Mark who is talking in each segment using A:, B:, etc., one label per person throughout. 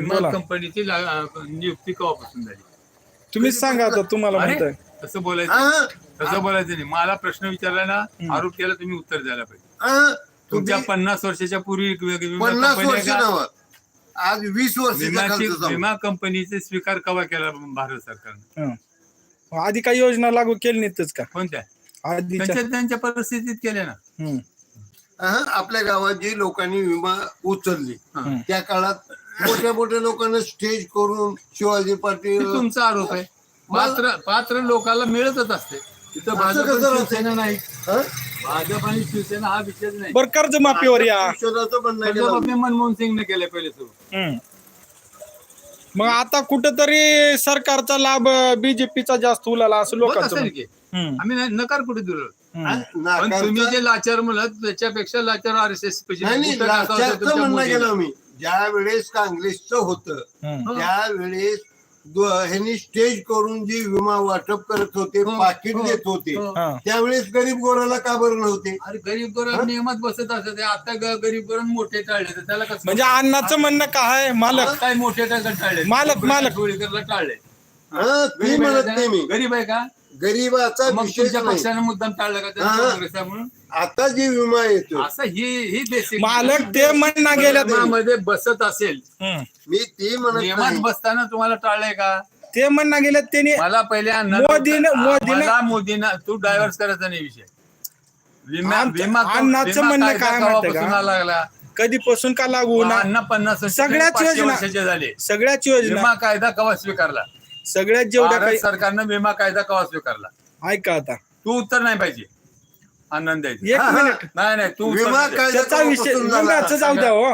A: विमा
B: बोला.
A: कंपनीची नियुक्ती केव्हापासून झाली?
B: तुम्हीच सांगा आता तुम्हाला
A: अरे,
B: म्हणताय.
A: तसं बोलायचं
C: हा,
A: तसं बोलायचं नाही. मला प्रश्न विचारला ना. आरोप केला तुम्ही उत्तर द्यायला पाहिजे.
C: हा,
A: तुमच्या
C: तुम्ही
A: पन्नास वर्षाच्या पूर्वी विमा
C: पन्नास
A: कंपन्या
C: वर्ष
A: का-
C: नव्हत आज वीस वर्ष
A: विम्याची विमा कंपनीचे स्वीकार केव्हा केला भारत सरकारने?
B: हं. आधी काही योजना लागू केली नाहीतच का?
A: कोणत्या?
B: आधीच्या.
A: त्यांच्या त्यांच्या परिस्थितीत केल्या ना.
B: हं.
C: आपल्या गावात जी लोकांनी विमा उचलली
A: हं.
C: त्या काळात मोठ्या मोठ्या लोकांना स्टेज करून शिवाजी पाटील
A: तुमचा आरोप आहे पात्र पात्र लोकांना मिळतच असते तिथं भाजप
C: कसं
A: आणि
C: राहतं?
A: शिवसेना नाही
C: हा?
A: भाजप आणि शिवसेना हा विषयच नाही
B: बर कर्जमाफीवर या
C: संशोधनाचं म्हणणं आहे
A: भाजप
C: का?
A: आपले मनमोहन सिंगने केले पहिले सुरू
B: हं. मग आता कुठंतरी सरकारचा लाभ बीजेपीचा जास्त उलाला असं
A: होत
B: लोकांचं
A: असेल
B: म्हणणं.
A: की
B: हं.
A: आम्ही नाही- नकार कुठे दिलो
B: हं.
A: पण
C: नाकारचं-
A: तुम्ही जे लाचार म्हणत त्याच्यापेक्षा लाचार आर एस एस
C: नाही नाही, लाचारचं म्हणणं गेलं मी ज्या वेळेस काँग्रेसचं होतं
B: हं.
C: त्यावेळेस दो- ह्यांनी स्टेज करून जी विमा वाटप करत होते
A: हो,
C: पाकिट
A: हो,
C: देत होते. त्यावेळेस गरीब गोराला का बरं नव्हते?
A: अरे गरीब गोर नियमात बसत असत आता गरीब गोर मोठे टाळले तर त्याला कसं
B: म्हणजे अण्णाचं म्हणणं काय आहे? मालक.
A: काय मोठे टाळ टाळले?
B: मालक- मालक.
A: गोळीकरला टाळले?
C: हा, म्हणत नाही मी?
A: गरीब आहे का?
C: गरीबाचा
A: मग
C: विषय
A: तुमच्या
C: नाही.
A: पक्षाने मुद्दाम टाळलं का
C: हा.
A: काँग्रेसच्यामुळं?
C: आता जी विमा येतो
A: असं ही ही बेसिक
B: मालक ते म्हणणं गेल्या
A: मध्ये बसत असेल.
C: मी ती म्हणत
A: नियमात
C: नाही.
A: बसताना तुम्हाला टाळलंय का?
B: ते म्हणणं गेलं त्यांनी
A: मला पहिले अण्णा-
B: मोदीनं- मोदीनं-
A: मला मोदीनं तू डायव्हर्स करायचा नाही विषय. विमा
B: आमचं-
A: विमा
B: अण्णाचं
A: विमा
B: म्हणणं
A: कायदा
B: काय माहितीये
A: केव्हापासून
B: का?
A: लागला?
B: कधीपासून का लागू ना
A: अण्णा पन्नास वर्ष
B: सगळ्याच
A: पाचशे
B: योजना-
A: वर्षाचे झाले.
B: सगळ्याच योजना
A: विमा कायदा केव्हा स्वीकारला?
B: सगळ्यात जेवढ्या काही
A: सरकारनं विमा कायदा केव्हा स्वीकारला
B: ऐका आता
A: तू उत्तर नाही पाहिजे आनंद द्यायचं
B: एक
C: हा,
B: मिनिट
A: नाही नाही तू उत्तर
C: विमा. कायदा
B: त्याचा विषय
C: झाला?
B: जाऊ द्या हो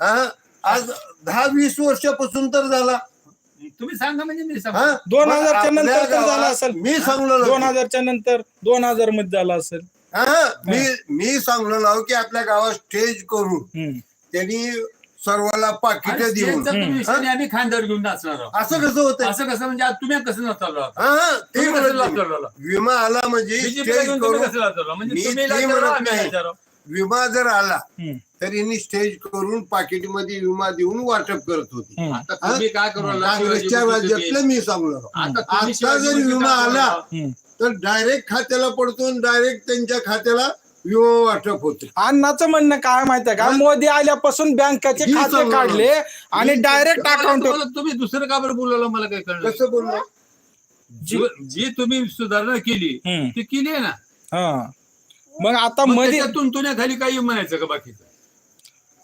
C: हा? आज दहा वीस वर्षापासून तर झाला
A: तुम्ही सांगा म्हणजे मी
C: हा?
A: सांगा
B: दोन हजारच्या
C: आपल्या
B: नंतर तर झाला
C: गावात
B: असेल
C: मी सांगलो.
B: दोन हजारच्या नंतर दोन हजारमध्ये झाला असेल
C: मी मी सांगलो की आपल्या गावात स्टेज करून
B: हम्म.
C: त्यांनी सर्वाला पाकिट देऊन
A: स्टेजचा तुम्ही विषय नाही, आम्ही खांद्यावर घेऊन नाचणार आहोत.
C: असं कसं होतं
A: असं कसं म्हणजे आज तुम्ही कसं नाचवलं होता?
C: हा, ते
A: तुम्ही
C: म्हणत
A: कसं
C: नाही.
A: नाचवलं
C: विमा आला म्हणजे
A: BJP ला
C: स्टेज
A: घेऊन तुम्ही
C: करून
A: कसं नाचवलं? म्हणजे
C: मी
A: तुम्ही
C: ते
A: लाचार
C: म्हणत
A: आम्ही
C: नाही.
A: लाचार.
C: विमा जर आला
B: हम्म.
C: तर यांनी स्टेज करून पाकिटमध्ये विमा देऊन वाटप करत होते
B: हम्म.
A: आता तुम्ही काय करू लागला?
C: काँग्रेसच्या
A: शिवाजी
C: राज्यातलं मी सांगलो
A: आता
C: आता
A: तुम्ही शिवाजी
C: जर विमा आला?
B: हम्म.
C: तर डायरेक्ट खात्याला पडतो डायरेक्ट त्यांच्या खात्याला विमा वाटप होते
B: अण्णाचं म्हणणं काय माहितीये का? मोदी आल्यापासून बँकेचे
C: ही
B: खाते काढले आणि डायरेक्ट अकाउंट
A: तुम्हाला- तुम्ही दुसरं का बरं बोलवलं मला काय कळलं
C: कसं बोललो?
A: जी- जी तुम्ही सुधारणा केली
B: हम्म.
A: ती केली आहे ना?
B: मग आता
A: मग
B: मध्ये
A: त्याच्यातून तुझ्या काही म्हणायचं का बाकीचं?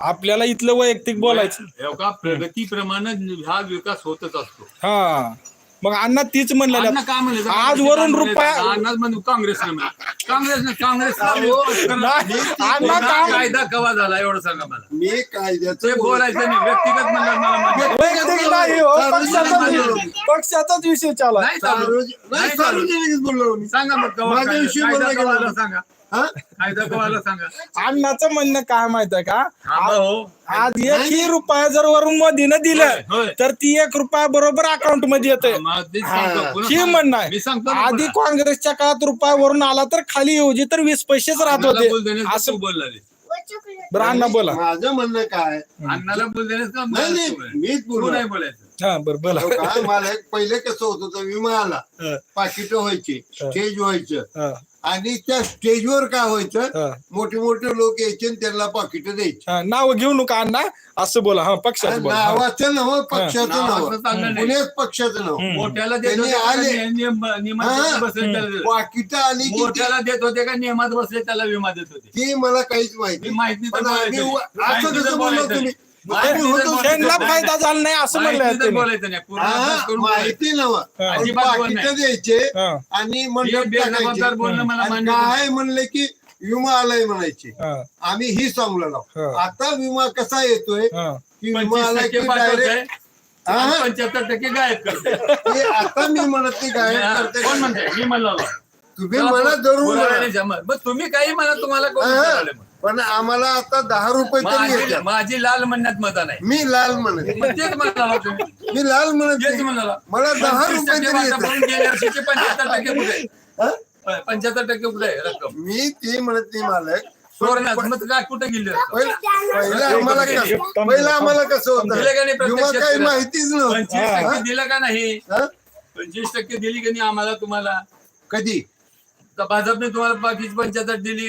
B: आपल्याला इथलं वैयक्तिक बोलायचं.
A: हो का? प्रगतीप्रमाणे हा विकास होतच असतो.
B: हा. मग अण्णा तीच म्हणलेलं
A: काय म्हणले
B: आज वरून रुपया
A: अण्णा काँग्रेसने म्हणले काँग्रेसने काँग्रेस
B: अण्णा काय-
A: कायदा कवा झाला एवढं सांगा मला
C: मी
A: ते
C: कायद्याचं
A: बोलायचं नाही व्यक्तिगत म्हणलं मला मान्य.
B: वैयक्तिक नाही हो पक्षाचाच विषय चालू आहे.
A: नाही चालू.
C: सार्वजनिक
A: नाही
C: नाही,
A: चालू.
C: सार्वजनिकच बोललो मी
A: सांगा मग कवा
C: माझ्या
A: कायदा
C: विषयी
A: कायदा
C: बोलला
A: कवा
C: गेला.
A: आला सांगा
C: हा?
B: अण्णाचं म्हणणं काय माहितीये का
A: थांबा हो.
B: आज एकही रुपया जर वरून मोदीनं दिलं. तर ती एक रुपया बरोबर अकाउंटमध्ये येते.
C: हा.
B: ही. म्हणणं
A: ना
B: आधी. काँग्रेसच्या काळात रुपया वरून आला तर खाली येऊजी तर वीस पैसेच राहत
A: बोल
B: होते असं. बरं अण्णा बोला
C: माझं म्हणणं काय
A: अण्णाला बोल बोल.
C: मीच
A: तू
C: बोललो
A: नाही बोलायचं
B: बरं बोला
C: का? मला एक पहिले कसं होत होतं विमा आला पाकिट व्हायचे स्टेज व्हायचं आणि त्या स्टेजवर काय व्हायचं. मोठे मोठे लोक यायचे आणि त्यांना पाकिट द्यायचे
B: हा, नाव घेऊ नका अण्णा असं बोला हा पक्षाचं.
C: नावाचं नाव पक्षाचं नाव. पुण्याच पक्षाचं नाव.
A: मोठ्याला देत
C: त्यांनी
A: होते?
C: पाकिट आली
A: मोठ्याला देत होते का नियमात बसले त्याला विमा देत होते
C: ती मला काहीच माहिती
A: माहिती.
C: असं कसं बोललो तुम्ही
B: त्यांना. फायदा झाला नाही असं म्हणलं
A: माहिती तर
B: त्यांनी.
A: बोलायचं नाही. पूर्ण अभ्यास करून बोलायचं.
C: माहिती नव.
A: अजिबात बोल
C: पाकिट
A: नाही.
C: द्यायचे आणि
A: नाही.
C: काय म्हणले की विमा आलाय म्हणायचे. आम्ही ही सांगलो ना
B: हा.
C: आता विमा कसा येतोय?
B: हा.
C: की विमा
A: पंचवीस
C: आला
A: टक्के
C: की डायरेक्ट
A: पंच्याहत्तर टक्के गायब करते
C: आता मी म्हणत नाही काय करते
A: कोण म्हणते मी म्हणलो.
C: तुम्ही मला जरूर
A: तुम्ही काही म्हणा तुम्हाला
C: पण आम्हाला आता दहा रुपये तरी
A: माझी
C: येतात.
A: माझी लाल म्हणण्यात मत नाही.
C: मी लाल म्हणत
A: मग तेच म्हणाला तुम्ही
C: मी लाल म्हणत
A: तेच
C: नाही.
A: म्हणाला
C: मला दहा रुपये तरी येतात.
A: पंच्याहत्तर टक्के कुठे?
C: हा?
A: पंच्याहत्तर टक्के कुठे आहे रक्कम?
C: मी ते म्हणत नाही मालक.
A: मग काय कुठे गेले
C: पहिलं पहिलं आम्हाला कसं पहिलं आम्हाला कसं
A: दिलं का नाही
C: होतं
A: प्रत्यक्ष
C: किंवा काही? माहितीच
A: पंचवीस. टक्के दिलं का नाही?
C: हा?
A: पंचवीस टक्के दिली का नाही आम्हाला तुम्हाला?
C: कधी?
A: तर भाजपने तुम्हाला बाकीची पंच्याहत्तर दिली.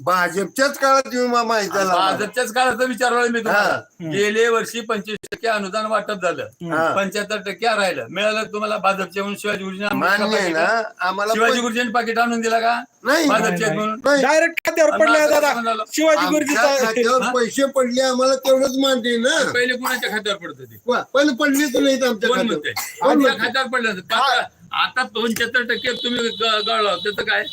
C: भाजपच्याच काळात विमा माहिती झाला
A: भाजपच्याच काळात विचारलं मी तुम्हाला. गेले वर्षी पंचवीस टक्के अनुदान वाटप झालं.
C: हा.
A: पंच्याहत्तर टक्के राहिलं. मिळालं तुम्हाला भाजपच्या म्हणून शिवाजी गुरुजींनी
C: मान्य आहे
A: पाकिट-
C: ना आम्हाला
A: शिवाजी
C: पण-
A: गुरुजींनी पाकिट आणून दिला का?
C: नाही.
A: भाजपचे आहेत
B: नाही.
A: म्हणून?
C: नाही.
B: डायरेक्ट खात्यावर पडले दादा. शिवाजी
C: आमच्या खात्यावर
A: हा?
C: पैसे पडले आम्हाला तेवढंच मान्य आहे ना.
A: पहिले कुणाच्या खात्यावर पडत ते
C: वा, पण पडलेच नाहीत आमच्या
A: कोण
C: खात्यावर.
A: म्हणते
C: कोण
A: आमच्या
C: म्हणते?
A: खात्यावर पडलं पाच- आता पंच्याहत्तर टक्के तुम्ही ग- गळला त्याचं काय?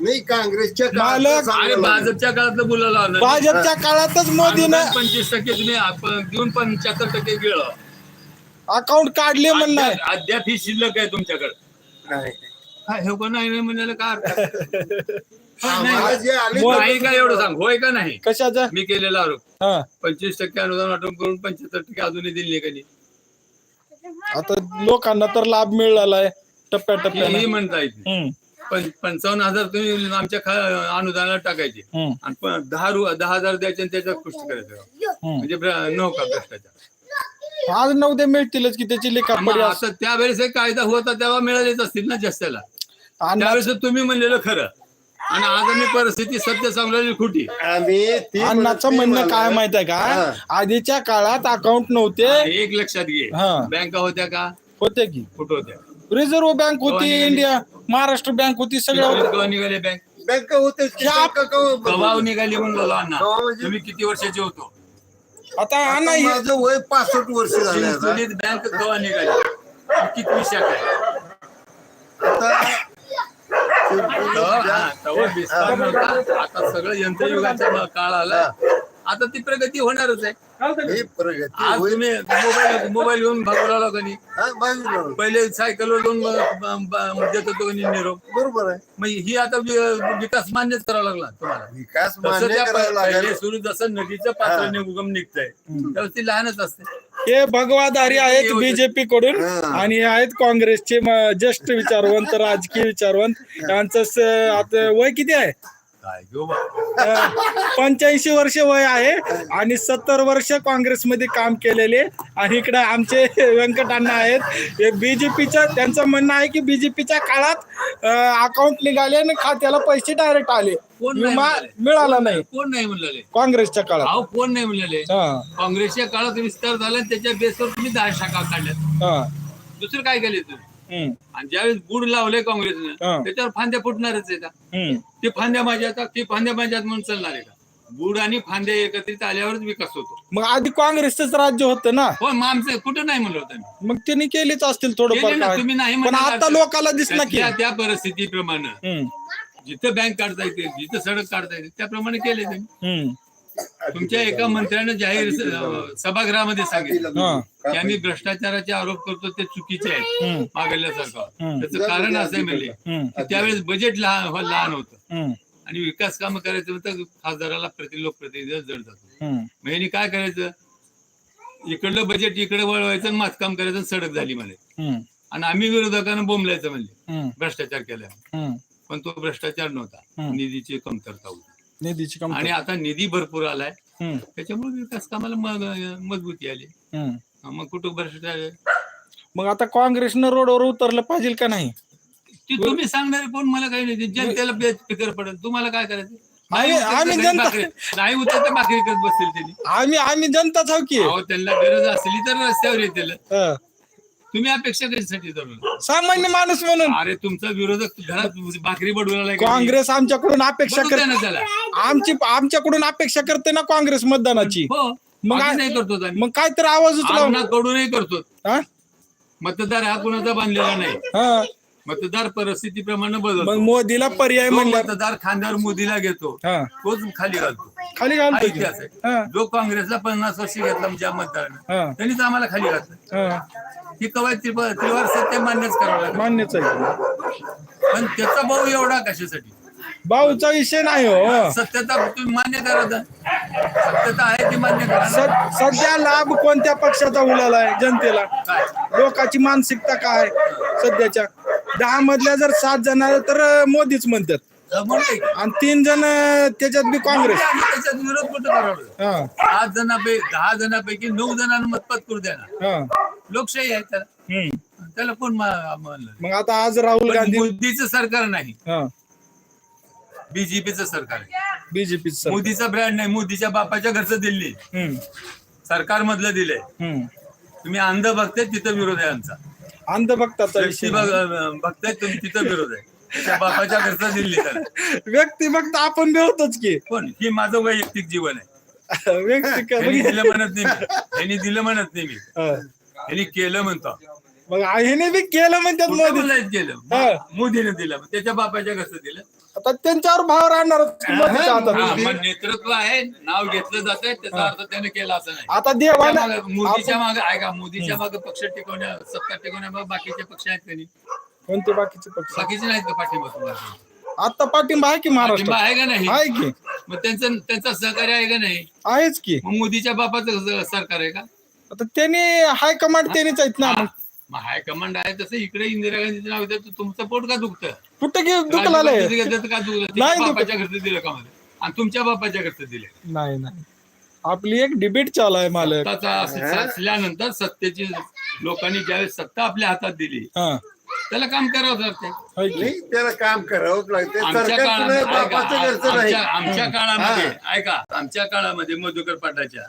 C: नाही काँग्रेसच्या काळात
B: मालक-
C: लागलं.
A: भाजपच्या काळातलं बोलायला लावलं
B: भाजपच्या काळातच मोदीनं
A: पंचवीस टक्के तुम्ही आप- देऊन पंच्याहत्तर टक्के गेलं
B: अकाउंट काढले म्हणणार.
A: अद्याप अद्याप ही शिल्लक आहे तुमच्याकडे.
C: नाही.
A: हा, हे कोण नाही म्हणायला का अर्थ आहे? हा,
C: आम्हाला
A: नाही.
C: जे आले
A: नाही का एवढं सांग? होय का नाही?
B: कशाचा?
A: मी केलेला आरोप.
B: हा.
A: पंचवीस टक्के अनुदान वाटप करून पंच्याहत्तर टक्के अजूनही दिले नाही कधी?
B: आता लोकांना तर लाभ मिळाला आहे टप्प्या
A: हे
B: टप्प्याने
A: म्हणता येते
B: हम्म,
A: पण पंचावन्न हजार तुम्ही आमच्या खा- अनुदानाला टाकायचे.
B: हम्म,
A: आणि प- दहा रु दहा हजार द्यायचे आणि त्याच्यात खुश करायचं. म्हणजे भ्र- नो का भ्रष्टाचार.
B: आज नऊ दे मिळतीलच की त्याची
A: मग
B: लेखापडी
A: आता त्यावेळेस कायदा होता तेव्हा मिळालेच असतील ना जास्तीला. त्यावेळेस तुम्ही म्हणलेलं खरं. आणि आज आम्ही परिस्थिती सत्य सांगलेली खोटी.
C: आम्ही ती
B: अण्णाचं
C: ती
B: म्हणणं काय. माहीत आहे का?
C: हा.
B: आधीच्या काळात अकाउंट नव्हते.
A: एक लक्षात घे.
B: हा.
A: बँका होत्या का?
B: होते की.
A: कुठं होत्या?
B: रिझर्व्ह बँक होती इंडिया महाराष्ट्र बँक होती सगळ्या होत्या.
A: केव्हा निघाले. बँक
C: बँक होते की
B: या-
A: कवाव निघाली अण्णा.
C: कवा म्हणजे?
A: तुम्ही किती वर्षाचे होतो?
B: आता हे-
C: माझं वय पासष्ट वर्ष झाले आता.
A: चिंचोलीत बँक कवा निघाली. किती शाखा आहे?
C: आता
A: तेव्हा- हा, तेव्हा विस्तार नव्हता. आता सगळं यंत्रयुगाचा काळ आला. आता ती प्रगती होणारच आहे.
C: ही प्रगती
A: आज
C: होईल.
A: तुम्ही मोबाईल मोबाईल घेऊन भागू लागला का नाही?
C: हा, बाजूला.
A: पहिले सायकलवर जाऊन ब- ब- ब- देत होतो का नाही निरोप
C: बरोबर आहे.
A: मग ही आता वि- विकास मान्यच करावा लागला तुम्हाला.
C: विकास
A: तसं
C: मान्य
A: त्या
C: करायला
A: पहिले
C: लागेल.
A: सुरू जसं नदीचं पात्र उगम निघतंय त्यावेळेस ती लहानच असते.
B: हे भगवाधारी आहेत बीजेपी कडून
C: हा.
B: आणि हे आहेत काँग्रेसचे म- ज्येष्ठ विचारवंत राजकीय विचारवंत. यांचं स- आता वय किती आहे?
A: काय घेऊ बा.
B: पंच्याऐंशी वर्ष वय आहे आणि सत्तर वर्ष काँग्रेसमध्ये काम केलेले. आणि इकडे आमचे व्यंकटांना आहेत. हे बीजेपीच्या त्यांचं म्हणणं आहे की बीजेपीच्या काळात अकाउंट निघाले आणि खात्याला पैसे डायरेक्ट आले. विमा? मिळाला नाही.
A: कोण नाही म्हणलेले?
B: काँग्रेसच्या काळात.
A: अहो कोण नाही म्हणलेले?
B: हा.
A: काँग्रेसच्या काळात विस्तार झाला आणि त्याच्या बेसवर तुम्ही दहा शाखा काढल्यात.
B: हा.
A: दुसरं काय केले तुम्ही? आणि ज्यावेळेस बुड लावले
B: हा.
A: काँग्रेसनं त्याच्यावर फांद्या फुटणारच आहे का?
B: हम्म.
A: ते फांद्या माझ्या ते फांद्या माझ्या आहेत म्हणून चालणार आहे का? बुड आणि फांद्या एकत्रित आल्यावरच विकास होतो.
B: मग आधी काँग्रेसच राज्य होतं ना?
A: हो मग आमचं कुठं नाही म्हणलं होतं मी.
B: मग त्यांनी केलीच असतील थोडंफार
A: केले ना,
B: काय.
A: तुम्ही नाही
B: पण आता लोकांना दिसला की.
A: त्या त्या परिस्थितीप्रमाणे.
B: हम्म,
A: जिथं बँक काढता येते जिथं सडक काढता येते त्याप्रमाणे केले
B: हम्म,
A: तुमच्या एका मंत्र्यानं जाहीर सभागृहामध्ये सांगितलं.
B: हा,
A: की आम्ही भ्रष्टाचाराचे आरोप करतो ते चुकीचे आहे
B: हम्म,
A: मागल्यासारखं. त्याचं कारण असं आहे म्हणजे. त्यावेळेस बजेट लहान लहान होतं. आणि विकास कामं करायचं होतं खासदाराला प्रति लोकप्रतिनिधी जड जातो. यांनी काय करायचं? इकडलं बजेट इकडे वळवायचं आणि मातकाम करायचं आणि सडक झाली म्हणे. आणि आम्ही विरोधकांना बोंबलायचं
B: हम्म,
A: भ्रष्टाचार केला
B: हम्म.
A: पण तो भ्रष्टाचार नव्हता. निधीची कमतरता होती.
B: निधीची
A: आणि
B: कमतरता.
A: आता निधी भरपूर आलाय.
B: हम्म,
A: त्याच्यामुळे विकास कामाला म- मजबूती आली.
B: हम्म.
A: मग कुठं भ्रष्टाचार आहे?
B: मग आता काँग्रेसनं रोडवर उतरलं पाहिजे का नाही?
A: ते तुम्ही सांगणारे कोण? मला काही नाही. ते जनतेला बेच फिकर पडेल. तुम्हाला काय करायचं? नाही
B: आम्ही-
A: उतरलं
B: आम्ही
A: तरी
B: जनता-
A: भाकरी- नाही उतर तर भाकरी करत बसतील त्यांनी.
B: आम्ही आम्ही जनताच आहो की.
A: अहो त्यांना गरज असली तर रस्त्यावर येतील.
B: हा.
A: तुम्ही अपेक्षा कशासाठी धरून
B: सामान्य माणूस म्हणून.
A: अरे तुमचा विरोधक घरात भाकरी बडवला
B: काँग्रेस आमच्याकडून अपेक्षा करते
A: ना त्याला.
B: आमची आमच्याकडून अपेक्षा करते ना काँग्रेस मतदानाची.
A: हो.
B: मग आ-
A: नाही करतो आम्ही.
B: मग काय तर आवाज उचला
A: कडूनही करतो.
B: हा?
A: मतदार हा कुणाचा बांधलेला नाही.
B: हा.
A: मतदार परिस्थितीप्रमाणे
B: मग
A: बदलतो
B: मोदीला पर्याय
A: जो
B: म्हणल्या
A: मतदार खांद्यावर मोदीला घेतो
B: हा.
A: तोच खाली घालतो.
B: खाली
A: हा
B: घालतो की.
A: इतिहास आहे. जो काँग्रेसला पन्नास वर्ष घेतला ज्या मतदारानं
B: हा,
A: त्यांनीच आम्हाला खाली घातलं.
B: हा.
A: ही कवायत त्रिप- त्रिवार सत्य मान्यच करावं लागेल.
B: मान्यच आहे.
A: पण त्याचा भाऊ एवढा कशासाठी?
B: भाऊचा विषय नाही हो.
A: सत्यता तुम्ही मान्य करा तर. सत्यता आहे ती मान्य करा ना.
B: सध्या लाभ कोणत्या पक्षाचा उलाला आहे जनतेला?
A: काय?
B: लोकांची मानसिकता काय सध्याच्या? दहा मधल्या जर सात जण आले तर अं, मोदीच म्हणतात? आणि तीन जण त्याच्यात बी काँग्रेस.
A: त्याच्यात विरोध कुठं करावं?
B: हा.
A: पाच जणांपैकी दहा जणांपैकी नऊ जणांना मतपात करू द्या ना.
B: हा.
A: लोकशाही आहे त्याला
B: हम्म.
A: त्याला कोण मा- म्हणलं
B: मग आता आज राहुल
A: पण
B: गांधी
A: मोदीचं सरकार नाही.
B: हा.
A: बीजेपीचं सरकार आहे.
B: बीजेपी
A: मोदीचा ब्रँड नाही मोदीच्या बापाच्या घरचं दिल्ली. सरकार मधलं दिलंय. तुम्ही अंध बघताय तिथं विरोध आहे आमचा.
B: अंधभक्ताचा
A: व्यक्ती
B: विषय
A: बघ- बघताय तुम्ही तिथं विरोध आहे. त्याच्या बापाच्या घरचं दिल्ली त्याला.
B: व्यक्ती फक्त आपण होतोच की.
A: पण ही माझं वैयक्तिक जीवन आहे.
B: व्यक्ती का-
A: दिलं म्हणत नाही मी. यांनी दिलं म्हणत नाही मी.
B: हा.
A: यांनी केलं म्हणतो.
B: मग ह्याने बी केलं म्हणतात मोदी
A: केलं?
B: हा.
A: मोदीने दिलं. मग त्याच्या बापाच्या घरचं दिलं?
B: आता त्यांच्यावर भाव राहणार मोदीच्या
A: हा,
B: हातात
A: पण नेतृत्व आहे नाव घेतलं जात आहे त्याचा अर्थ त्याने केला असं नाही.
B: आता देवाला
A: मागं- मोदीच्या मागे ऐका मोदीच्या मागे पक्ष टिकवण्या सत्ता टिकवण्या बाकीचे पक्ष आहेत त्यांनी
B: कोणते बाकीचे पक्ष?
A: बाकीचे नाहीत का पाठिंबा तुम्हाला?
B: आता पाठिंबा आहे की
A: पाठिंबा
B: महाराष्ट्र
A: आहे का नाही?
B: आहे की.
A: मग त्यांचं त्यांचा सहकार्य आहे का नाही?
B: आहेच की.
A: मग मोदीच्या बापाचं स- सरकार आहे का?
B: आता त्यांनी हायकमांड त्यांनीच आहेत ना. मग
A: मग हायकमांड आहे तसं इकडे इंदिरा गांधीचं नाव घेतं तर तुमचं पोट का दुखतं?
B: कुठं घेऊन दुखला आलंय
A: राजीव गांधीचं का दुखलं?
B: नाही दुखत.
A: बापाच्या घरचं दिलं का मला आणि तुमच्या बापाच्या घरचं दिलं.
B: नाही नाही. आपली एक डिबेट चालू आहे मालक.
A: सत्ताचा अस- असल्यानंतर सत्तेची लोकांनी ज्यावेळेस सत्ता आपल्या हातात दिली
B: हा.
A: त्याला काम करावं लागतं
B: होय की?
C: नाही त्याला काम करावंच लागते
A: आमच्या
C: सरकार
A: काळामध्ये
C: कुणाच्या
A: ऐका,
C: बापाचं घरचं नाही.
A: आमच्या आमच्या काळामध्ये ऐका आमच्या काळामध्ये मधुकर पाटाच्या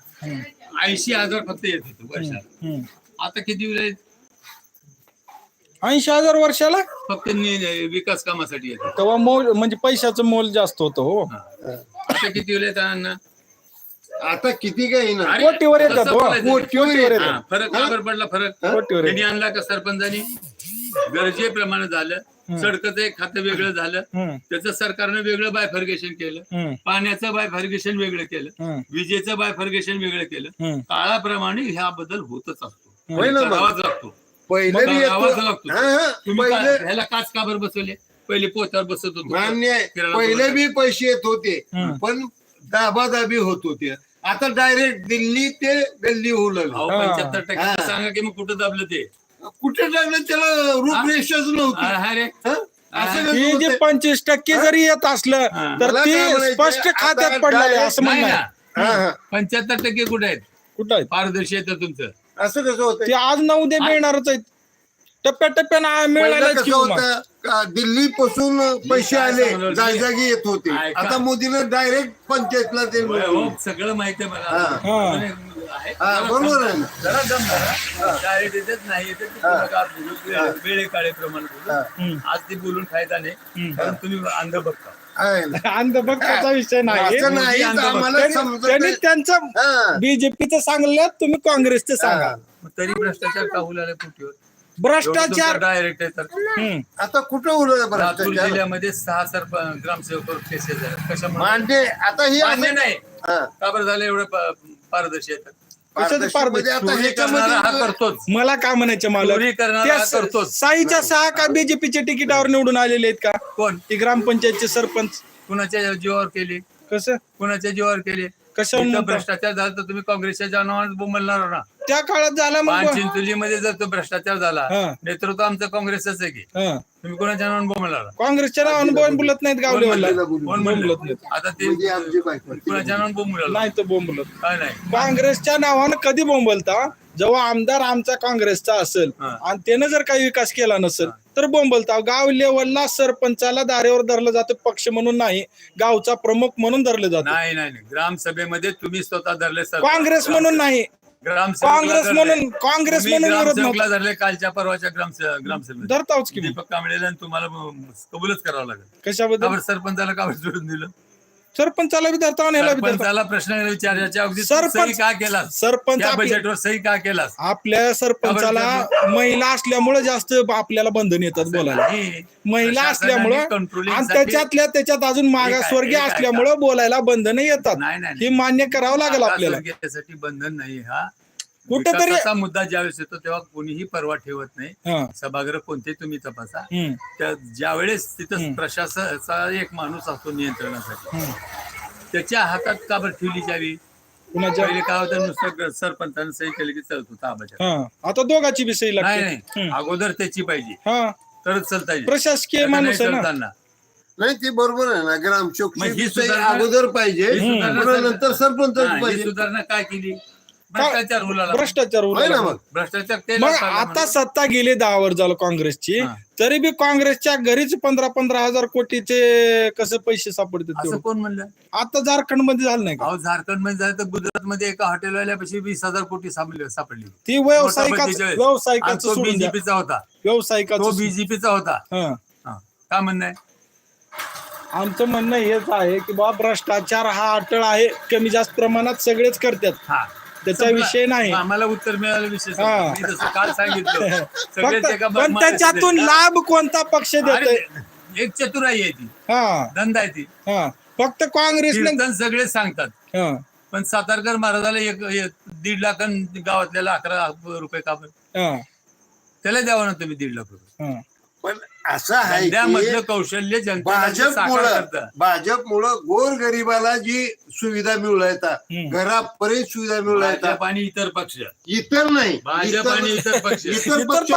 A: ऐंशी हजार फक्त येत होते वर्षाला. आता किती वेळ आहेत?
B: ऐंशी हजार वर्षाला?
A: फक्त नि- विकास कामासाठी येत
B: तेव्हा मोल म्हणजे पैशाचं मोल जास्त होतं हो.
A: आता किती वेळ येतात
C: आता किती काही ना
B: कोटीवर येतात हो.
C: कोटीवर
B: कोटीवर
C: येतात.
B: येतात.
A: फरक का बरं पडला फरक.
B: कोटीवर
A: त्यांनी आणला का सरपंचानी? गरजेप्रमाणे झालं. सडकचं एक खातं वेगळं झालं. त्याचं सरकारनं वेगळं बायफर्गेशन केलं. पाण्याचं बायफर्गेशन वेगळं केलं. विजेचं बायफर्गेशन वेगळं केलं. काळाप्रमाणे ह्या बदल होतच असतो. करावाच लागतो.
C: येतो
A: लागतो. ह्याला काच का बरं बसवले? पहिले पोत्यावर बसत होतो.
C: मान्य पहिले. बी पैसे येत होते. पण दाबादाबी होत होते. आता डायरेक्ट दिल्ली ते गल्ली होऊ लागलं.
A: पंच्याहत्तर टक्के. सांगा की मग कुठं दाबलं ते?
C: कुठे टाकलं त्याला रूपरेषाच नव्हती.
A: रे.
C: हा? असं कसं
B: ही जे
C: होतंय?
B: पंचवीस टक्के जरी येत असलं. तर
C: मला
B: ती
C: म्हणायचंय,
B: स्पष्ट
C: आता
B: खात्यात पडलेलं आहे असं
A: नाही
B: म्हणणं
A: ना.
B: आहे.
C: हा, हा.
A: पंच्याहत्तर टक्के कुठे आहेत?
B: कुठं आहे
A: पारदर्शी येतं तुमचं.
C: असं कसं होतं
B: ते आज ना उद्या मिळणारच आहेत. टप्प्याटप्प्यानं मिळालंच
C: होतं दिल्ली पासून पैसे आले? जागी येत होते
A: ऐका.
C: आता मोदीनं डायरेक्ट पंचायतला ते
A: होय, हो, सगळं माहिती आहे मला
C: हा.
A: पण एक आहे.
C: हा,
A: जरा
C: बरोबर
A: दम-
C: आहे ना.
A: जरा दम धरा. Direct येतच नाही येतच ते तुम्हाला का बोलू, वेळे- वेळे काळे प्रमाण बोलू. आज ते बोलून फायदा नाही कारण तुम्ही अंध बघता
C: आहे ना.
B: अंधभक्ताचा विषय नाही
C: असं नाही
A: मोदी अंध
C: आम्हाला
B: त्यांनी
C: समजत
B: त्यांनी
C: नाही.
B: त्यांचं
C: हा.
B: बीजेपीचं सांगलं तुम्ही काँग्रेसचं सांगा.
A: मग तरी भ्रष्टाचार का आले कुठेवर
B: भ्रष्टाचार.
A: डायरेक्ट आहे तर.
B: हम्म.
C: आता कुठं उरलं
A: लातूर
C: भ्रष्टाचार?
A: जिल्ह्यामध्ये सहा सरप ग्रामसेवक केसेस आहेत. कशामुळे?
C: मांडे आता ही
A: मान्य
C: असं-
A: नाही.
C: हा.
A: का बरं झालं एवढं प- पारदर्शी येतात
B: कशाचं
C: पारदर्शकमध्ये आता
A: चोरी करणारा हा
C: ह्याच्यामध्ये
A: करतोच.
B: मला काय म्हणायचं मला
A: करणारा करतोच.
B: साईच्या सहा का बीजेपीच्या तिकिटावर निवडून आलेले आहेत का?
A: कोण?
B: ती ग्रामपंचायतचे सरपंच.
A: कुणाच्या जीवावर केली?
B: कसं?
A: कुणाच्या जीवावर केली?
B: कशावर
A: इथं
B: म्हणता?
A: भ्रष्टाचार झाला तर तुम्ही काँग्रेसच्या जनावर बोंबलणार ना
B: त्या काळात झाला मग
A: चिंचोलीमध्ये जर तो भ्रष्टाचार झाला
B: हा.
A: नेतृत्व आमचं काँग्रेसच आहे की
B: हा.
A: तुम्ही कोणाच्या नावानं बोंबलणार
B: काँग्रेसच्या नावानं बोल बोलत नाहीत गावले
A: कोण म्हणलं?
B: नाहीत.
A: आता ते
C: म्हणजे आमची बायको.
A: कुणाच्या नावानं बोंबलणार
B: नाही तर बोंब बोलत
A: काय नाही
B: काँग्रेसच्या नावानं कधी बोंबलता जेव्हा आमदार आमचा काँग्रेसचा असेल
A: हा.
B: आणि त्यानं जर काही विकास केला नसेल तर बोंबलता गाव लेवलला सरपंचाला दारेवर धरलं जातं पक्ष म्हणून नाही. गावचा प्रमुख म्हणून धरलं जातं.
A: नाही नाही नाही. ग्रामसभेमध्ये तुम्ही स्वतः धरले सर
B: काँग्रेस म्हणून नाही.
A: ग्रामसेवकला
B: काँग्रेस
A: धरले.
B: म्हणून काँग्रेस
A: तुम्ही
B: म्हणून विरोध
A: ग्रामसेवकला
B: नव्हता
A: धरले कालच्या परवाच्या ग्रामसे ग्रामसभेत
B: धरताच की मग.
A: दीपक कांबळेला आणि तुम्हाला कबूलच करावं लागेल. का
B: कशाबद्दल
A: सरपंचाला का बरं सोडून दिलं?
B: सरपंचाला बी धरता आणि ह्याला बी धरता
A: सरपंचाला प्रश्न विचारायच्या अगदी
B: सरपंच-
A: सही का केलास?
B: सरपंच
A: त्या
B: आपल्या-
A: बजेटवर सही का केलास?
B: आपल्या सरपंचाला महिला असल्यामुळे जास्त आपल्याला बंधन येतात बोलायला. महिला असल्यामुळं आणि त्याच्यातल्या त्याच्यात अजून मागासवर्गीय
A: एक आहे.
B: असल्यामुळं बोलायला बंधन येतात.
A: नाही, नाही,
B: ही. मान्य करावं लागेल आपल्याला.
A: मागासवर्गीयासाठी बंधन नाही हा.
B: कुठेतरी-
A: विकासाचा मुद्दा ज्यावेळेस येतो तेव्हा कोणीही परवा ठेवत नाही.
B: हा.
A: सभागृह कोणते तुम्ही तपासा.
B: हम्म,
A: त्या ज्यावेळेस तिथं
B: हम्म.
A: प्रशासनाचा एक माणूस असतो नियंत्रणासाठी.
B: हम्म.
A: त्याच्या हातात का बरं ठेवली जावी?
B: कुणाच्या
A: पहिले काय होतं नुसतं सरपंचानं सही केली की चालत होता आबाच्या
B: हा. आता दोघाची बी सही
A: नाही
B: लागते.
A: नाही.
B: हम्म.
A: अगोदर त्याची पाहिजे.
B: हा.
A: तरच चालता येईल.
B: प्रशासकीय
A: आता नाही
B: माणूस आहे ना.
A: चालताना.
C: नाही ते बरोबर आहे ना.
A: मग ही सुधारणा-
C: अगोदर पाहिजे.
A: ही सुधारणा
C: पुन्हा
A: सर-
C: नंतर सरपंच
A: हा, ही
C: पाहिजे.
A: सुधारणा काय केली? भ्रष्टाचार उलाला
B: भ्रष्टाचार
C: होय ना
B: उडाला.
C: मग.
A: भ्रष्टाचार ते
B: मग
A: लोकांना
B: आता. सत्ता गेली दहा वर झालं काँग्रेसची.
A: हा.
B: तरी बी काँग्रेसच्या घरीच पंधरा पंधरा हजार कोटीचे कसे पैसे सापडतात
A: असं
B: तेवढे?
A: कोण म्हणलं?
B: आता झारखंडमध्ये झालं नाही का?
A: अहो झारखंडमध्ये झालं तर गुजरात मध्ये एका हॉटेल वाल्यापाशी वीस हजार कोटी सापडली सापडली.
B: ती व्यावसायिकाच
A: मोठा आणि
B: व्यावसायिकाचं
A: तो
B: सोडून द्या.
A: बीजेपीचा होता. तो
B: व्यावसायिकाचं
A: बीजेपीचा होता.
B: हा.
A: हा. काय म्हणणं आहे?
B: आमचं म्हणणं हेच आहे की बा भ्रष्टाचार हा अटळ आहे. कमी जास्त प्रमाणात सगळेच करतात.
A: हा.
B: त्याचा
A: संपला.
B: विषय नाही
A: आम्हाला उत्तर मिळालं विषय
B: हा.
A: संपला. मी जसं काल सांगितलं सगळेच
B: फक्त पण त्याच्यातून. लाभ कोणता पक्ष देत
A: एक चतुराई आहे ती
B: हा
A: धंदा आहे ती
B: हा फक्त काँग्रेसने
A: कीर्तन सगळे सांगतात
B: हा
A: पण सातारकर महाराजाला एक एक दीड लाख आणि गावातल्याला अकरा रुपये का बरं?
B: हा
A: त्याला द्यावा ना तुम्ही दीड लाख रुपये
B: हा
C: पण असं आहे की
A: कौशल्य
C: भाजपमुळं भाजपमुळं गोर गरिबाला जी सुविधा मिळू येतात
B: हम्म.
C: घरापर्यंत सुविधा मिळू येतात
A: भाजप आणि इतर पक्ष.
C: इतर नाही.
A: भाजप आणि इतर पक्ष.
C: इतर
A: पक्ष-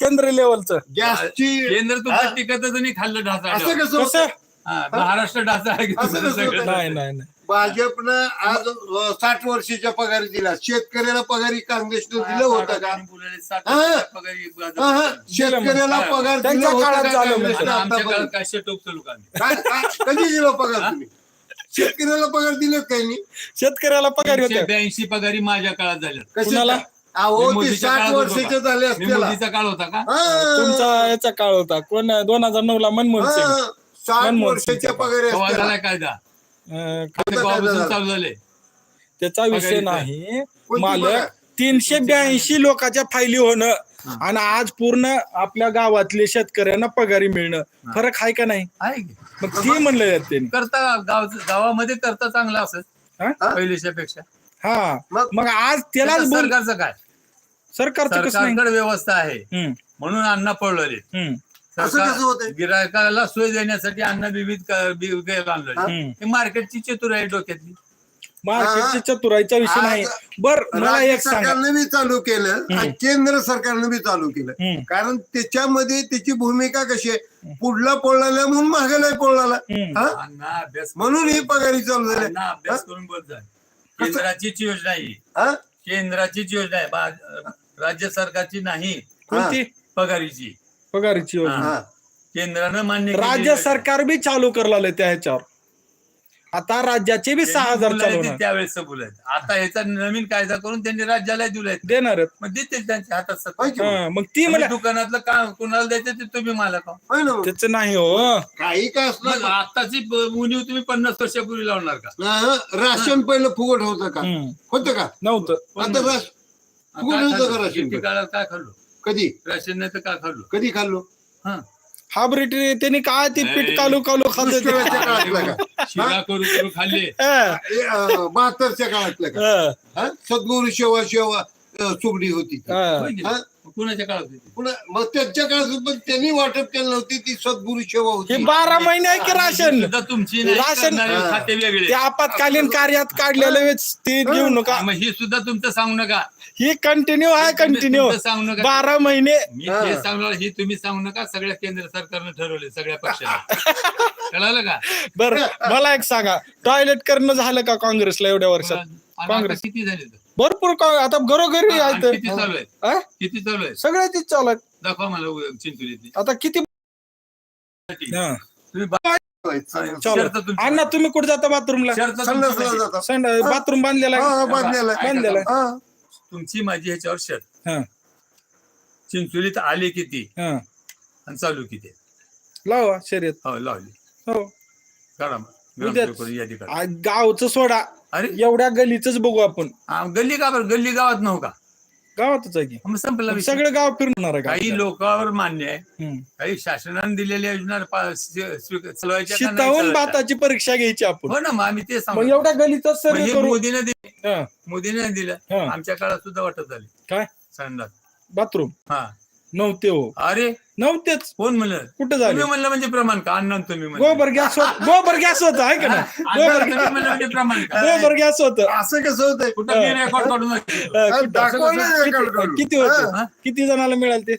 B: केंद्र लेवलचं.
C: गॅसची
A: केंद्र
C: हा?
A: तुमचं टिकतच नाही खाल्लं
C: असं
A: ढाचा
C: कसं?
A: हा, महाराष्ट्र ढाचा आहे
C: असं
B: नाही नाही.
C: भाजपनं आज साठ वर्षाच्या पगारी दिला शेतकऱ्याला पगारी काँग्रेसनं दिलं होतं का हा. हा, हा. शेतकऱ्याला. पगार दिला
B: त्यांच्या
C: होता
B: काळात
C: का
B: झालं म्हणजे.
C: आतापर्यंत?
A: काय?
C: काय कधी दिलं पगार तुम्ही शेतकऱ्याला पगार दिलेत काही नाही
B: शेतकऱ्याला पगार
A: तीनशे
B: होते
A: ब्याऐंशी पगारी माझ्या काळात झाल्या
C: कसे
B: कुणाला?
C: अहो
A: मी
C: ते
A: मोदीच्या
C: साठ
A: काळात होतो
C: वर्षाचे
A: का?
C: झाले
A: मी
C: असतेला
A: मोदीचा काळ होता का.
B: तुमचा याचा काळ होता कोण दोन हजार नऊ ला मनमोहन सिंग.
C: साठ
B: मनमोहन
C: वर्षाच्या. पगारी असतेला.
A: झालाय कायदा
B: अं,
A: आता
C: कायदा
A: केव्हापासून
C: झाला?
A: चालू झाले.
B: त्याचा विषय. नाही.
C: कोणती
B: मालक? तीनशे ब्याऐंशी लोकांच्या फायली होणं आणि आज पूर्ण आपल्या गावातले शेतकऱ्यांना पगारी मिळणं. फरक आहे का नाही?
A: आहे की?
B: मग ती म्हणलं जात. त्यांनी
A: करता गाव गावामध्ये करता चांगलं असत
B: हा?
A: पहिल्याच्या पेक्षा
B: हा.
C: मग-
B: मग आज त्यालाच बोल
A: सरकारचं काय?
B: सरकारचं कसं नाही?
A: सरकारकडे व्यवस्था आहे.
B: हम्म,
A: म्हणून अण्णा पळवले
B: हम्म,
C: असं कसं होतंय?
A: गिरायकाला सोय देण्यासाठी अन्न विविध क- बी- घ्यायला आणलं. हे. मार्केटची चतुर आहे डोक्यातली.
B: मार्केटची चतुराईचा विषय
C: आज
B: नाही. बर मला
C: राज्य
B: एक सांगा.
C: सरकारनं बी चालू केलं आणि केंद्र सरकारनं बी चालू केलं. कारण त्याच्यामध्ये त्याची भूमिका कशी आहे? पुढला पडला म्हणून मागायला पडला
B: हम्म.
C: हा.
A: अण्णा अभ्यास
C: म्हणून ही पगारी चालू झाली.
A: अण्णा अभ्यास करून बोलत जा. केंद्राचीच योजना आहे ही.
C: हा?
A: केंद्राचीच योजना आहे. बा- राज्य सरकारची नाही.
B: कोणती?
A: पगारीची.
B: पगारीची योजना.
C: हा.
A: केंद्रानं मान्य
B: राज्य. सरकार बी चालू करलाय त्या ह्याच्यावर. आता राज्याचे बी सहा हजार
A: बोलायचे
B: चालू
A: त्यावेळेस बोलायत आता याचा नवीन कायदा करून त्यांनी राज्याला दिलाय
B: देणार.
A: मग देतील त्यांच्या हातात
C: मग?
B: ती मला
A: दुकानातलं काम कुणाला द्यायचं ते तुम्ही मला का?
B: त्याच नाही हो.
C: काही काय असलं
A: मग आताची उणीव तुम्ही पन्नास वर्षापूर्वी लावणार का?
C: राशन पहिलं फुगट होतं का. होतं का?
B: नव्हतं.
C: आता? राशन
A: काय खाल्लो?
C: कधी?
A: राशन नाही तर काय खाल्लो?
C: कधी खाल्लो?
A: हा.
B: हा ब्रिट त्यांनी काय ते पीठ कालू कालू.
C: दुष्काळाच्या काळातलं का
A: शिरा करू करू खाल्ले.
B: हा,
C: ए, अं, बहात्तरच्या काळातलं का?
B: हा,
C: हा? सद्गुरू शेवा शेवा. अं, सुगडी होती ती.
A: होय की? नाही? मग कुणाच्या काळात होती
C: पुन्हा मग त्यांच्या काळात पण त्यांनी वाटप केलं नव्हती ती सद्गुरू सेवा
B: हे
C: होती
B: बारा महिने आहे की राशन
A: सुद्धा तुमची नाही
B: राशन-
A: करणारे
C: हा.
A: खाते वेगळे
B: ते आपत्कालीन कार्यात काढलेले वेच ते घेऊ नका
A: मग ही सुद्धा तुमचं सांगू नका
B: ही कंटिन्यू आहे कंटिन्यू
A: तुमचं सांगू नका
B: बारा महिने
A: मी
C: हा.
A: सांगणार ही तुम्ही सांगू नका सगळ्या केंद्र सरकारनं ठरवले सगळ्या पक्षाला कळालं का
B: बर मला एक सांगा टॉयलेट करणं झालं का काँग्रेसला एवढ्या वर्षात
A: आणि आता
B: काँग्रेस.
A: किती झाले तर?
B: भरपूर काँ- आता घरोघरी आहेत
A: किती चालू आहे
B: हा?
A: किती चालू आहे
B: सगळ्या तीच चालू आहेत
A: दाखवा मला चिंचुलीतली
B: आता किती हा.
A: तुम्ही बा-
C: चालेल.
B: चालू
A: शर्त तुमची.
B: अण्णा तुम्ही कुठे जाता बाथरूमला
A: शर्त तुमची
C: संडासला
A: माझी.
C: जातात.
B: संड बाथरूम बांधलेला आहे?
C: हा, बांधलेलं आहे.
B: बांधलेलं आहे.
C: हा.
A: तुमची माझी ह्याच्यावर शर्त
B: हा,
A: चिंचुलीत आली किती
B: हा.
A: आणि चालू किती
B: लावा शर्यत
A: हो लावली
B: हो
A: करा मग.
B: आ, गावचं सोडा.
A: अरे.
B: एवढ्या गलीच बघू आपण.
A: गल्ली का बरं? गल्ली गावात नव्ह का?
B: गावातच आहे की.
A: मग संपला.
B: सगळं गाव फिरणार
A: काही लोकांवर मान्य आहे. काही शासनाने दिलेल्या योजना चालवायच्या
B: शितावून? भाताची परीक्षा घ्यायची आपण.
A: हो ना मग आम्ही ते सांगू
B: एवढ्या गलीच
A: मोदीने दिले. मोदीने दिलं. आमच्या काळात सुद्धा वाटत झाली
B: काय?
A: संडास
B: बाथरूम.
A: हा.
B: नव्हते हो.
A: अरे.
B: नव्हतेच.
A: कोण म्हणलं?
B: कुठं झाले?
A: तुम्ही म्हणलं म्हणजे प्रमाण का? अण्णा तुम्ही म्हणलं.
B: गोबर गॅस होत गोबर गॅस होत आहे का ना.
A: अण्णा
B: गोबर
A: तुम्ही म्हणलं म्हणजे प्रमाण का?
B: गोबर गॅस होत.
C: असं कसं होतंय?
A: कुठं मी रेकॉर्ड काढून दाखवतो.
C: दाखवा ना record करून.
B: किती होते?
A: हा?
B: किती जणाला मिळाल ते?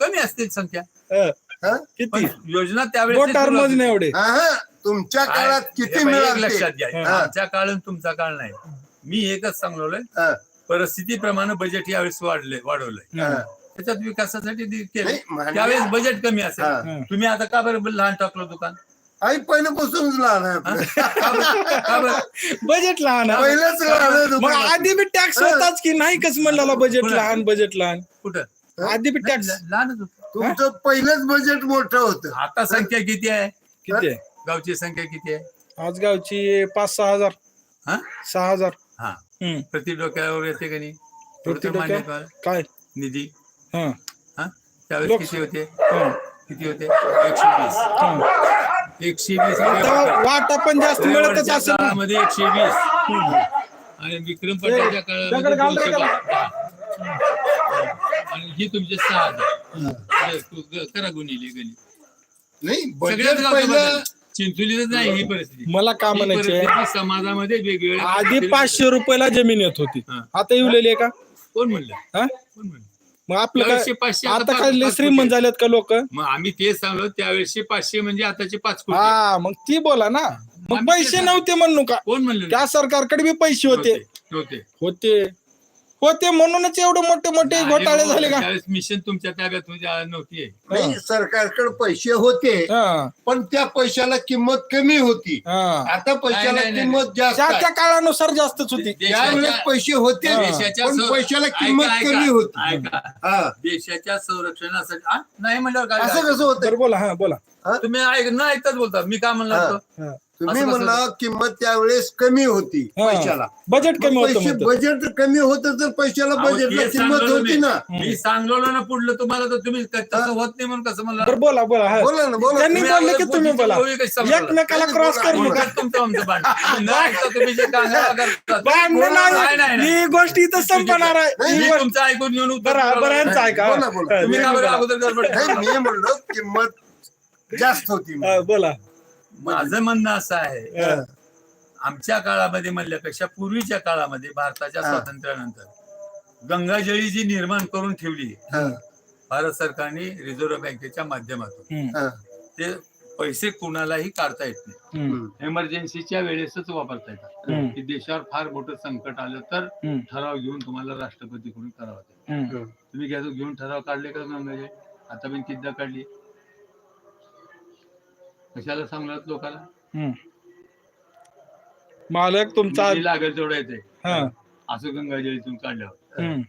A: कमी असतील संख्या.
B: हा.
C: हा?
B: किती?
A: योजना त्यावेळेस
B: बोटावर मोजणे एवढे.
C: हा, हा. तुमच्या काळात किती मिळाले
A: लक्षात घ्या.
C: हा.
A: आमच्या काळ आणि तुमचा काळ नाही. मी एकच सांगलोय
C: हा,
A: परिस्थितीप्रमाणे बजेट यावेळेस वाढले वाढवलंय.
C: हा.
A: त्याच्यात विकासासाठी दि- केले
C: नाही, मान्य.
A: त्यावेळेस बजेट कमी
C: हा.
A: असेल तुम्ही आता का बरं लहान टाकलं दुकान
C: आई पहिल्यापासूनच लहान आहे
A: हा?
C: आपलं.
A: का बरं? का बरं?
B: बजट लहान आहे.
C: पहिलंच लहान आहे
B: मग
C: दुकान.
B: आधी बी टॅक्स होताच की नाही कस म्हणला बजेट. लहान बजेट लहान
A: कुठं
B: आधी बी टॅक्स
A: नाही, लहानच होतं.
C: तुमचं पहिलंच बजेट मोठं होतं
A: आता संख्या किती आहे
B: किती आहे
A: गावची संख्या किती आहे
B: आज गावची पाच सहा हजार
A: हा
B: सहा हजार
A: हा
B: हम्म.
A: प्रति डोक्यावर येते का नाही
B: प्रति
A: थोडंसं मान्य
B: डोक्यावर?
A: करा.
B: काय
A: निधी
B: हा.
A: हा? त्यावेळेस किती होते?
B: हा,
A: किती होते? एकशे वीस.
B: हा.
A: एकशे वीस
B: वाटा. पण जास्त मिळतच
A: रेवणच्या
B: असेल ना.
A: काळामध्ये एकशे वीस. आणि विक्रम पटेलच्या काळामध्ये दोनशे. बारा. आणि ही तुमचे सहा हजार. तू ग- करा गुन्हेली गणी
C: नाही
A: सगळ्याच
C: बजेट
A: गावचं
C: पहिलं
A: बदल. चिंचोलीतच नाही ही परिस्थिती.
B: मला का
A: ही
B: म्हणायचे
A: परिस्थिती समाजामध्ये वेगवेगळ्या
B: आधी पाचशे रुपयाला जमीन येत होती.
A: हा.
B: आता येऊलेली आहे का?
A: कोण म्हणलं?
B: हा?
A: कोण म्हणलं?
B: मग आपलं
A: त्यावेळेसशे
B: काय
A: पाचशे आता पाच-
B: काय लय
A: पाच
B: श्रीमंत
A: कोटी.
B: झालेत का लोक?
A: मग आम्ही तेच सांगलो त्यावेळेसचे पाचशे म्हणजे आताचे पाच कोटी.
B: हा मग ती बोला ना. मग
A: आम्ही
B: पैसे
A: तेच-
B: नव्हते म्हणू का?
A: कोण म्हणलं
B: त्या सरकारकडे बी पैसे होते.
A: नव्हते
B: होते. होते म्हणूनच एवढे मोठे मोठे घोटाळे झाले का?
A: त्यावेळेस मिशन तुमच्या ताब्यात म्हणजे नव्हती
C: नाही सरकारकडे पैसे होते
B: हा,
C: पण त्या पैशाला किंमत कमी होती.
B: हा.
C: आता पैशाला
A: नाही, नाही,
C: किंमत जास्त
B: त्या
C: आहे.
B: त्या काळानुसार जास्तच होती.
C: त्यावेळेस पैसे होते
A: देशाच्या
C: पण
A: सं-
C: पैशाला
A: ऐका,
C: किंमत
A: ऐका,
C: कमी होती.
A: ऐका.
C: हा.
A: देशाच्या संरक्षणासाठी आ, नाही म्हणल्यावर काय
C: असं
A: झालं?
C: कसं होतं?
B: बोला हा बोला.
A: तुम्ही ऐक न ऐकताच बोलता. मी काय म्हणलं
C: हा.
A: होतं?
B: हा.
C: तुम्ही? म्हणला किंमत त्यावेळेस कमी होती. पैशाला
B: बजेट कमी होतं.
C: बजेट कमी होतं तर पैशाला बजेटला किंमत होती. ना
A: मी सांगलो ना पुढलं तुम्हाला तर तुम्ही तसं होत नाही म्हणून कसं म्हणलं
B: बोला बोला हा.
C: बोला ना बोला
B: त्यांनी
A: तुम्ही
B: बोलले की तुम्ही बोला? एकमेकाला क्रॉस करू नका
A: उलटं तुमचं आमचं भांडण. न ऐकता तुम्ही जे कांगावा करता.
B: भांडण
A: नाही,
B: नाही
A: नाही, नाही.
B: ही गोष्ट इथं संपणार आहे
A: तुमचं ऐकून घेऊन
B: बरं. बरं यांचं ऐका
A: तुम्ही. अगोदर
C: मी म्हणलो किंमत जास्त होती
B: हा, बोला
A: माझं म्हणणं असं आहे.
B: हा.
A: आमच्या काळामध्ये म्हणल्यापेक्षा पूर्वीच्या काळामध्ये भारताच्या. स्वातंत्र्यानंतर गंगाजळी जी निर्माण करून ठेवली.
C: हा,
A: भारत सरकारने रिझर्व्ह बँकेच्या माध्यमातून. हो. ते पैसे कुणालाही काढता येत नाही. इमर्जन्सीच्या वेळेसच वापरता येतात. की देशावर फार मोठं संकट आलं तर
B: हम्म,
A: ठराव घेऊन तुम्हाला राष्ट्रपतीकडून करावं. तुम्ही घ्या- घेऊन ठराव काढले का गंगाजळी आता पण कितीदा काढली? कशाला सांगलात लोकांना
B: हम्म. मालक तुमचा
A: लागेल तेवढा येते
B: हा.
A: असं गंगाजळीतून काढल्यावर
B: हम्म.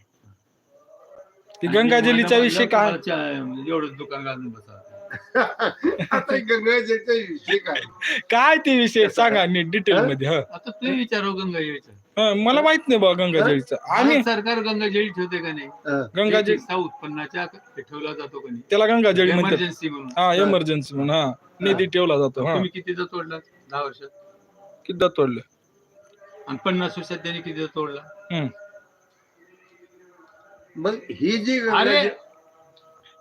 B: ती
A: आणि
B: गंगाजलीचा
A: म्हणलं
B: विषय काय?
A: तुम्हाला चा- एवढंच दुकान घालून बसा.
C: आता गंगाजळचा विषय काय?
B: काय ते विषय? सांगा नीट डिटेल मध्ये हा.
A: आता तुम्ही विचारू गंगाजळीचं
B: हा, मला माहीत नाही बा गंगाजळीचं आम्ही
A: भारत सरकार गंगाजळी ठेवते का नाही?
C: हा.
B: गंगाजळी
A: उत्पन्नाच्या ठेवला जातो का नाही?
B: त्याला गंगाजळी म्हणतात.
A: इमर्जन्सी म्हणून.
B: हा एमर्जन्सी म्हणून हा. निधी ठेवला जातो हा.
A: तुम्ही कितीदा तोडला? दहा वर्षात?
B: किती तोडले?
A: आणि पन्नास वर्षात त्यांनी कितीदा तोडला?
B: हम्म.
C: मग ही जी
A: अरे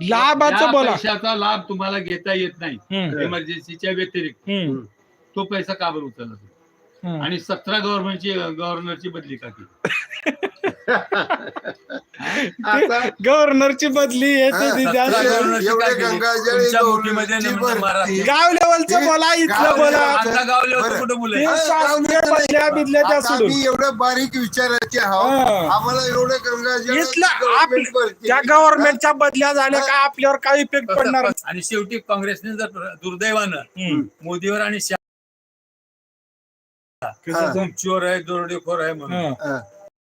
B: लाभाचं
A: या
B: बोला.
A: पैशाचा लाभ तुम्हाला घेता येत नाही.
B: हम्म,
A: इमर्जन्सीच्या व्यतिरिक्त.
B: हम्म,
A: तो पैसा का बरं उचलला तुम्ही?
B: हम्म.
A: आणि सतरा गव्हर्नमेंटची गव्हर्नरची बदली का केली?
B: गव्हर्नरची बदली. गाव लेवलचं बोला इथलं बोला.
C: एवढं बारीक विचारायचे
B: हा.
C: आम्हाला एवढं गंगाजळ
B: त्या गव्हर्नमेंटच्या बदल्या झाल्या का आपल्यावर काय इफेक्ट पडणार
A: आणि शेवटी काँग्रेसने जर दुर्दैवानं. मोदीवर आणि? चोर आहे दोरडेखोर आहे म्हणून.
B: हा,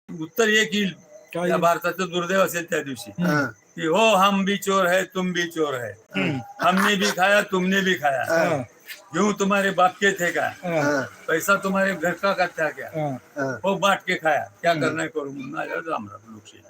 A: उत्तर एक येईल
B: काय?
A: त्या भारताचं दुर्दैव असेल त्या दिवशी.
B: हम्म.
A: कि हो हम भी चोर है तुम भी चोर है.
B: हम्म.
A: हमने भी खाया तुमने भी खाया.
B: हा,
A: यूँ तुम्हारे बाप के थे क्या
B: हा,
A: पैसा तुम्हारे घर का का था क्या?
B: हा.
A: वो बांट के खाया. क्या करना है करूँगा म्हणून आल्यावर राम राम लोकशाही.